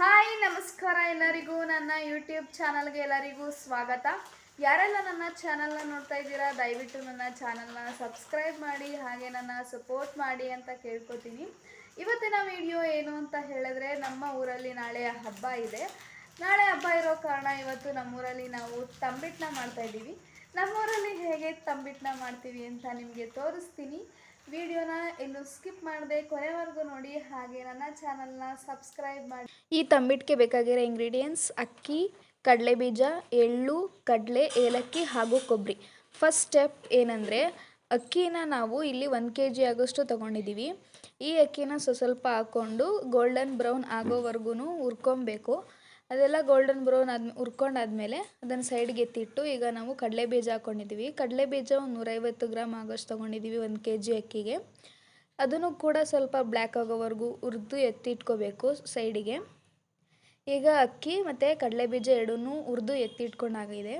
Hi, ನಮಸ್ಕಾರ ಎಲ್ಲರಿಗೂ. ನನ್ನ ಯೂಟ್ಯೂಬ್ ಚಾನಲ್ಗೆ ಎಲ್ಲರಿಗೂ ಸ್ವಾಗತ. ಯಾರೆಲ್ಲ ನನ್ನ ಚಾನಲ್ನ ನೋಡ್ತಾ ಇದ್ದೀರಾ, ದಯವಿಟ್ಟು ನನ್ನ ಚಾನಲ್ನ ಸಬ್ಸ್ಕ್ರೈಬ್ ಮಾಡಿ, ಹಾಗೆ ನನ್ನ ಸಪೋರ್ಟ್ ಮಾಡಿ ಅಂತ ಕೇಳ್ಕೊತೀನಿ. ಇವತ್ತಿನ ವಿಡಿಯೋ ಏನು ಅಂತ ಹೇಳಿದ್ರೆ, ನಮ್ಮ ಊರಲ್ಲಿ ನಾಳೆ ಹಬ್ಬ ಇದೆ. ನಾಳೆ ಹಬ್ಬ ಇರೋ ಕಾರಣ ಇವತ್ತು ನಮ್ಮೂರಲ್ಲಿ ನಾವು ತಂಬಿಟ್ಟನ್ನ ಮಾಡ್ತಾ ಇದ್ದೀವಿ. ನಮ್ಮೂರಲ್ಲಿ ಹೇಗೆ ತಂಬಿಟ್ಟನ್ನ ಮಾಡ್ತೀವಿ ಅಂತ ನಿಮಗೆ ತೋರಿಸ್ತೀನಿ. ವಿಡಿಯೋನ ಇನ್ನು ಸ್ಕಿಪ್ ಮಾಡದೆ ಕೊನೆವರೆಗೂ ನೋಡಿ ಹಾಗೆ ನನ್ನ ಚಾನಲ್ನ ಸಬ್ಸ್ಕ್ರೈಬ್ ಮಾಡಿ. ಈ ತಂಬಿಟ್ಟಿಗೆ ಬೇಕಾಗಿರೋ ಇಂಗ್ರೀಡಿಯೆಂಟ್ಸ್ ಅಕ್ಕಿ, ಕಡಲೆಬೀಜ, ಎಳ್ಳು, ಕಡಲೆ, ಏಲಕ್ಕಿ ಹಾಗೂ ಕೊಬ್ಬರಿ ಫಸ್ಟ್ ಸ್ಟೆಪ್ ಏನಂದರೆ, ಅಕ್ಕಿನ ನಾವು ಇಲ್ಲಿ ಒಂದು ಕೆ ಜಿ ಆಗೋಷ್ಟು ತೊಗೊಂಡಿದ್ದೀವಿ ಈ ಅಕ್ಕಿನ ಸ್ವಸ್ವಲ್ಪ ಹಾಕ್ಕೊಂಡು ಗೋಲ್ಡನ್ ಬ್ರೌನ್ ಆಗೋವರೆಗೂ ಹುರ್ಕೊಬೇಕು. ಅದೆಲ್ಲ ಗೋಲ್ಡನ್ ಬ್ರೌನ್ ಆದ, ಹುರ್ಕೊಂಡಾದ್ಮೇಲೆ ಅದನ್ನು ಸೈಡ್ಗೆ ಎತ್ತಿಟ್ಟು ಈಗ ನಾವು ಕಡಲೆ ಬೀಜ ಹಾಕ್ಕೊಂಡಿದ್ದೀವಿ ಕಡಲೆ ಬೀಜ ಒಂದು ನೂರೈವತ್ತು ಗ್ರಾಮ್ ಆಗೋಷ್ಟು ತೊಗೊಂಡಿದ್ದೀವಿ ಒಂದು ಕೆ ಜಿ ಅಕ್ಕಿಗೆ. ಅದನ್ನು ಕೂಡ ಸ್ವಲ್ಪ ಬ್ಲ್ಯಾಕ್ ಆಗೋವರೆಗೂ ಹುರಿದು ಎತ್ತಿಟ್ಕೋಬೇಕು ಸೈಡಿಗೆ ಈಗ ಅಕ್ಕಿ ಮತ್ತು ಕಡಲೆ ಬೀಜ ಎರಡನ್ನೂ ಹುರಿದು ಎತ್ತಿಟ್ಕೊಂಡಾಗಿದೆ.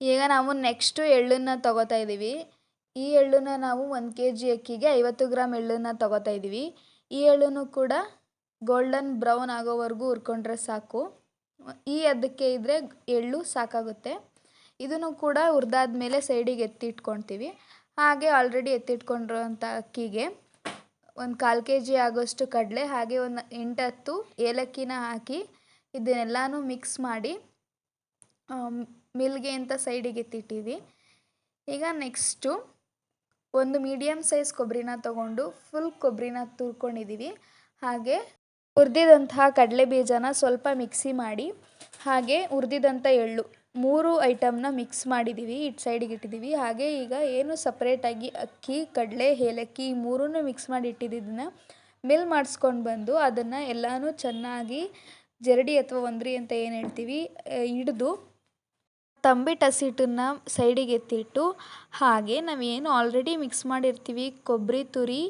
ಈಗ ನಾವು ನೆಕ್ಸ್ಟು ಎಳ್ಳನ್ನು ತಗೋತಾ ಇದ್ದೀವಿ ಈ ಎಳ್ಳನ್ನು ನಾವು ಒಂದು ಕೆ ಜಿ ಅಕ್ಕಿಗೆ ಐವತ್ತು ಗ್ರಾಮ್ ಎಳ್ಳನ್ನು ತಗೋತಾ ಇದ್ದೀವಿ ಈ ಎಳ್ಳನ್ನು ಕೂಡ ಗೋಲ್ಡನ್ ಬ್ರೌನ್ ಆಗೋವರೆಗೂ ಹುರ್ಕೊಂಡ್ರೆ ಸಾಕು. ಈ ಅದಕ್ಕೆ ಇದ್ದರೆ ಎಳ್ಳು ಸಾಕಾಗುತ್ತೆ. ಇದನ್ನು ಕೂಡ ಹುರಿದಾದ್ಮೇಲೆ ಸೈಡಿಗೆ ಎತ್ತಿಟ್ಕೊಳ್ತೀವಿ. ಹಾಗೆ ಆಲ್ರೆಡಿ ಎತ್ತಿಟ್ಕೊಂಡಿರೋಂಥ ಅಕ್ಕಿಗೆ ಒಂದು ಕಾಲು ಕೆ ಜಿ ಆಗೋಷ್ಟು ಕಡಲೆ, ಹಾಗೆ ಒಂದು ಎಂಟು ಹತ್ತು ಏಲಕ್ಕಿನ ಹಾಕಿ ಇದನ್ನೆಲ್ಲನೂ ಮಿಕ್ಸ್ ಮಾಡಿ ಮಿಲ್ಗೆ ಅಂತ ಸೈಡಿಗೆ ಎತ್ತಿಟ್ಟಿವಿ. ಈಗ ನೆಕ್ಸ್ಟು ಒಂದು ಮೀಡಿಯಮ್ ಸೈಜ್ ಕೊಬ್ಬರಿನ ತಗೊಂಡು ಫುಲ್ ಕೊಬ್ಬರಿನ ತುರ್ಕೊಂಡಿದ್ದೀವಿ ಹಾಗೆ ಹುರಿದಿದಂತಹ ಕಡಲೆ ಬೀಜನ ಸ್ವಲ್ಪ ಮಿಕ್ಸಿ ಮಾಡಿ, ಹಾಗೆ ಹುರಿದಿದಂಥ ಎಳ್ಳು ಮೂರು ಐಟಮ್ನ ಮಿಕ್ಸ್ ಮಾಡಿದ್ದೀವಿ ಇಟ್ ಸೈಡಿಗೆ ಇಟ್ಟಿದ್ದೀವಿ ಹಾಗೆ ಈಗ ಏನು ಸಪ್ರೇಟಾಗಿ ಅಕ್ಕಿ, ಕಡಲೆ, ಏಲಕ್ಕಿ ಈ ಮಿಕ್ಸ್ ಮಾಡಿ ಇಟ್ಟಿದ್ದನ್ನು ಮಿಲ್ ಮಾಡಿಸ್ಕೊಂಡು ಬಂದು ಅದನ್ನು ಎಲ್ಲನೂ ಚೆನ್ನಾಗಿ ಜರಡಿ ಅಥವಾ ಒಂದ್ರಿ ಅಂತ ಏನು ಹೇಳ್ತೀವಿ ಹಿಡಿದು ತಂಬಿಟ್ಟು ಹಸಿಟ್ಟನ್ನು ಸೈಡಿಗೆ ಎತ್ತಿಟ್ಟು, ಹಾಗೆ ನಾವೇನು ಆಲ್ರೆಡಿ ಮಿಕ್ಸ್ ಮಾಡಿರ್ತೀವಿ ಕೊಬ್ಬರಿ ತುರಿ,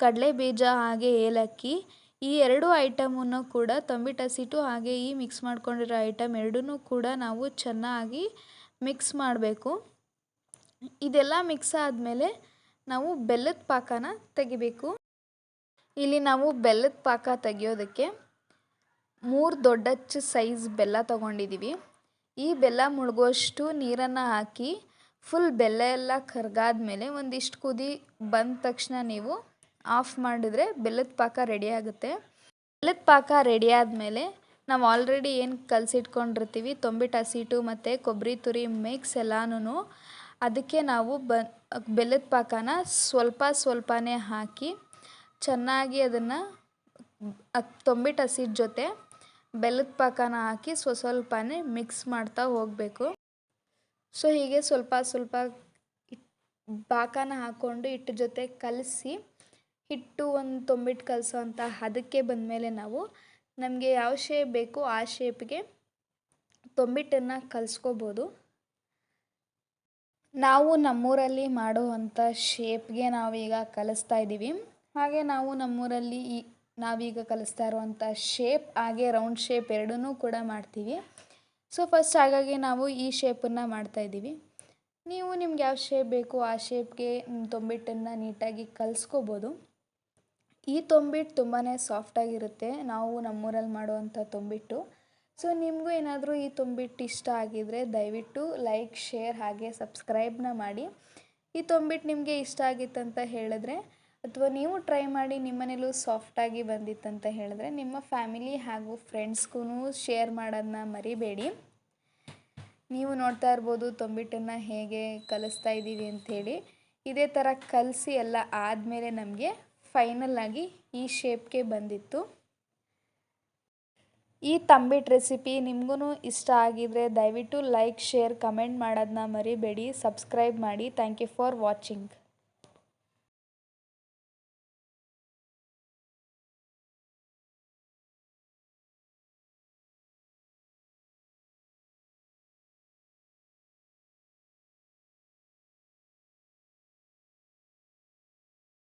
ಕಡಲೆ ಬೀಜ, ಹಾಗೆ ಏಲಕ್ಕಿ. ಈ ಎರಡು ಐಟಮನ್ನು ಕೂಡ ತಂಬಿಟ್ಟು ಸಿಟು ಹಾಗೆ ಈ ಮಿಕ್ಸ್ ಮಾಡ್ಕೊಂಡಿರೋ ಐಟಮ್ ಎರಡನ್ನೂ ಕೂಡ ನಾವು ಚೆನ್ನಾಗಿ ಮಿಕ್ಸ್ ಮಾಡಬೇಕು. ಇದೆಲ್ಲ ಮಿಕ್ಸ್ ಆದಮೇಲೆ ನಾವು ಬೆಲ್ಲದ ಪಾಕನ ತೆಗಿಬೇಕು. ಇಲ್ಲಿ ನಾವು ಬೆಲ್ಲದ ಪಾಕ ತೆಗಿಯೋದಕ್ಕೆ ಮೂರು ದೊಡ್ಡಚ್ಚು ಸೈಜ್ ಬೆಲ್ಲ ತಗೊಂಡಿದ್ದೀವಿ ಈ ಬೆಲ್ಲ ಮುಳುಗುವಷ್ಟು ನೀರನ್ನು ಹಾಕಿ ಫುಲ್ ಬೆಲ್ಲ ಎಲ್ಲ ಕರ್ಗಾದ್ಮೇಲೆ ಒಂದಿಷ್ಟು ಕುದಿ ಬಂದ ತಕ್ಷಣ ನೀವು ಆಫ್ ಮಾಡಿದರೆ ಬೆಲ್ಲದ ಪಾಕ ರೆಡಿ ಆಗುತ್ತೆ. ಬೆಲ್ಲದ ಪಾಕ ರೆಡಿ ಆದಮೇಲೆ ನಾವು ಆಲ್ರೆಡಿ ಏನು ಕಲಸಿಟ್ಕೊಂಡಿರ್ತೀವಿ ತೊಂಬಿಟ್ಟು ಹಸಿಟ್ಟು ಮತ್ತು ಕೊಬ್ಬರಿ ತುರಿ ಮಿಕ್ಸ್ ಎಲ್ಲನೂ ಅದಕ್ಕೆ ನಾವು ಬ, ಬೆಲ್ಲದ ಪಾಕನ ಸ್ವಲ್ಪ ಸ್ವಲ್ಪನೇ ಹಾಕಿ ಚೆನ್ನಾಗಿ ಅದನ್ನು ತೊಂಬಿಟ್ಟು ಹಸಿಟ್ಟು ಜೊತೆ ಬೆಲ್ಲದ ಪಾಕನ ಹಾಕಿ ಸ್ವ ಸ್ವಲ್ಪನೇ ಮಿಕ್ಸ್ ಮಾಡ್ತಾ ಹೋಗಬೇಕು. ಸೊ ಹೀಗೆ ಸ್ವಲ್ಪ ಸ್ವಲ್ಪ ಪಾಕನ ಹಾಕ್ಕೊಂಡು ಹಿಟ್ಟು ಜೊತೆ ಕಲಸಿ ಹಿಟ್ಟು ಒಂದು ತೊಂಬಿಟ್ಟು ಕಲಸೋ ಅಂತ ಬಂದ ಬಂದಮೇಲೆ ನಾವು ನಮಗೆ ಯಾವ ಶೇಪ್ ಬೇಕು ಆ ಶೇಪ್ಗೆ ತೊಂಬಿಟ್ಟನ್ನು ಕಲಿಸ್ಕೋಬೋದು. ನಾವು ನಮ್ಮೂರಲ್ಲಿ ಮಾಡುವಂಥ ಶೇಪ್ಗೆ ನಾವೀಗ ಕಲಿಸ್ತಾ ಇದ್ದೀವಿ. ಹಾಗೆ ನಾವು ನಮ್ಮೂರಲ್ಲಿ ಈ ನಾವೀಗ ಕಲಿಸ್ತಾ ಇರುವಂಥ ಶೇಪ್ ಹಾಗೆ ರೌಂಡ್ ಶೇಪ್ ಎರಡನ್ನೂ ಕೂಡ ಮಾಡ್ತೀವಿ. ಸೊ ಫಸ್ಟ್ ಹಾಗಾಗಿ ನಾವು ಈ ಶೇಪನ್ನು ಮಾಡ್ತಾಯಿದ್ದೀವಿ ನೀವು ನಿಮ್ಗೆ ಯಾವ ಶೇಪ್ ಬೇಕು ಆ ಶೇಪ್ಗೆ ತೊಂಬಿಟ್ಟನ್ನು ನೀಟಾಗಿ ಕಲಿಸ್ಕೋಬೋದು. ಈ ತೊಂಬಿಟ್ಟು ತುಂಬಾ ಸಾಫ್ಟಾಗಿರುತ್ತೆ ನಾವು ನಮ್ಮೂರಲ್ಲಿ ಮಾಡುವಂಥ ತೊಂಬಿಟ್ಟು. ಸೊ ನಿಮಗೂ ಏನಾದರೂ ಈ ತೊಂಬಿಟ್ಟು ಇಷ್ಟ ಆಗಿದರೆ ದಯವಿಟ್ಟು ಲೈಕ್ ಶೇರ್ ಹಾಗೆ ಸಬ್ಸ್ಕ್ರೈಬ್ನ ಮಾಡಿ. ಈ ತೊಂಬಿಟ್ಟು ನಿಮಗೆ ಇಷ್ಟ ಆಗಿತ್ತಂತ ಹೇಳಿದ್ರೆ ಅಥವಾ ನೀವು ಟ್ರೈ ಮಾಡಿ ನಿಮ್ಮನೇಲೂ ಸಾಫ್ಟಾಗಿ ಬಂದಿತ್ತಂತ ಹೇಳಿದ್ರೆ ನಿಮ್ಮ ಫ್ಯಾಮಿಲಿ ಹಾಗೂ ಫ್ರೆಂಡ್ಸ್ಗೂ ಶೇರ್ ಮಾಡೋದನ್ನ ಮರಿಬೇಡಿ. ನೀವು ನೋಡ್ತಾ ಇರ್ಬೋದು ತೊಂಬಿಟ್ಟನ್ನು ಹೇಗೆ ಕಲಿಸ್ತಾ ಇದ್ದೀವಿ ಅಂಥೇಳಿ. ಇದೇ ಥರ ಕಲಸಿ ಎಲ್ಲ ಆದಮೇಲೆ ನಮಗೆ ಫೈನಲ್ ಆಗಿ ಈ ಶೇಪ್ಗೆ ಬಂದಿತ್ತು. ಈ ತಂಬಿಟ್ಟು ರೆಸಿಪಿ ನಿಮಗೂ ಇಷ್ಟ ಆಗಿದ್ರೆ ದಯವಿಟ್ಟು ಲೈಕ್ ಶೇರ್ ಕಮೆಂಟ್ ಮಾಡೋದನ್ನ ಮರಿಬೇಡಿ. ಸಬ್ಸ್ಕ್ರೈಬ್ ಮಾಡಿ. Thank you for watching